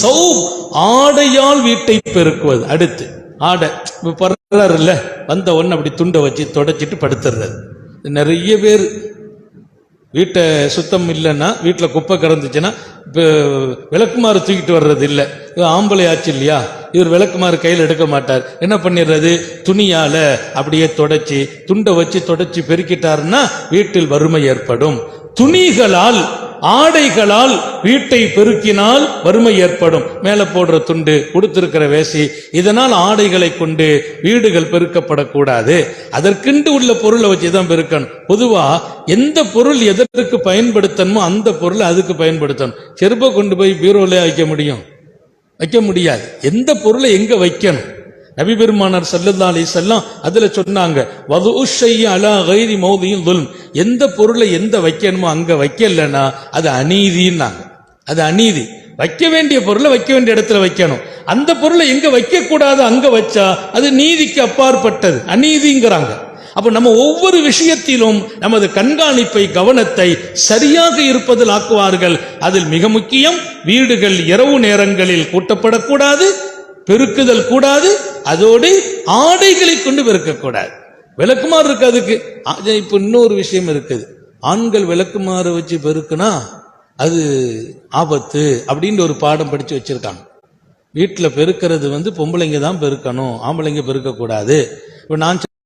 சௌ ஆடையால் வீட்டை பெருக்குவது. அடுத்து ஆடை. இப்ப பர்றாருல்ல வந்த உடனே அப்படி துண்டை வச்சு தொடச்சிட்டு படுத்துறது நிறைய பேர் வீட்டை சுத்தம் இல்லைன்னா வீட்டில் குப்பை கிடந்துச்சுன்னா இப்போ விளக்குமாறு தூக்கிட்டு வர்றது இல்லை. ஆம்பளை ஆச்சு இல்லையா? இவர் விளக்குமாறு கையில் எடுக்க மாட்டார். என்ன பண்ணிடுறது? துணியால் அப்படியே தொடச்சி துண்டை வச்சு தொடச்சி பெருக்கிட்டாருன்னா வீட்டில் வறுமை ஏற்படும். துணிகளால் ஆடைகளால் வீட்டை பெருக்கினால் வறுமை ஏற்படும். மேல போடுற துண்டு கொடுத்திருக்கிற வேசி இதனால் ஆடைகளை கொண்டு வீடுகள் பெருக்கப்படக்கூடாது. அதற்கென்று உள்ள பொருளை வச்சுதான் பெருக்கணும். பொதுவா எந்த பொருள் எதற்கு பயன்படுத்தணுமோ அந்த பொருளை அதுக்கு பயன்படுத்தணும். செருப்பை கொண்டு போய் பீரோலே வைக்க முடியும்? வைக்க முடியாது. எந்த பொருளை எங்க வைக்கணும்? நபி பெருமானார் சல்லல்லா அலிசல்லாம் அதுல சொன்னாங்க வது உஷைய அலா கைரி மௌதியும் துல்ம். எந்த பொருளை எந்த வைக்கணுமோ அங்க வைக்கலன்னா அது அநீதின்னாங்க. அது அநீதி. வைக்க வேண்டிய பொருளை வைக்க வேண்டிய இடத்துல வைக்கணும். அந்த பொருளை எங்க வைக்க கூடாது அங்க வச்சா அது நீதிக்கு அப்பாற்பட்டது. அநீதிங்கிறாங்க. அப்ப நம்ம ஒவ்வொரு விஷயத்திலும் நமது கண்காணிப்பை கவனத்தை சரியாக இருப்பதில் ஆக்குவார்கள். அதில் மிக முக்கியம் வீடுகள் இரவு நேரங்களில் கூட்டப்படக்கூடாது பெருக்குதல் கூடாது அதோடு ஆடைகளை கொண்டு பெருக்கக்கூடாது விளக்குமாறு இருக்கு அதுக்கு. இப்போ இப்ப இன்னொரு விஷயம் இருக்குது. ஆண்கள் விளக்குமாறு வச்சு பெருக்குனா அது ஆபத்து அப்படின்னு ஒரு பாடம் படிச்சு வச்சிருக்காங்க. வீட்டில் பெருக்கிறது வந்து பொம்பளைங்க தான் பெருக்கணும் ஆம்பளைங்க பெருக்கக்கூடாது இப்போ நான்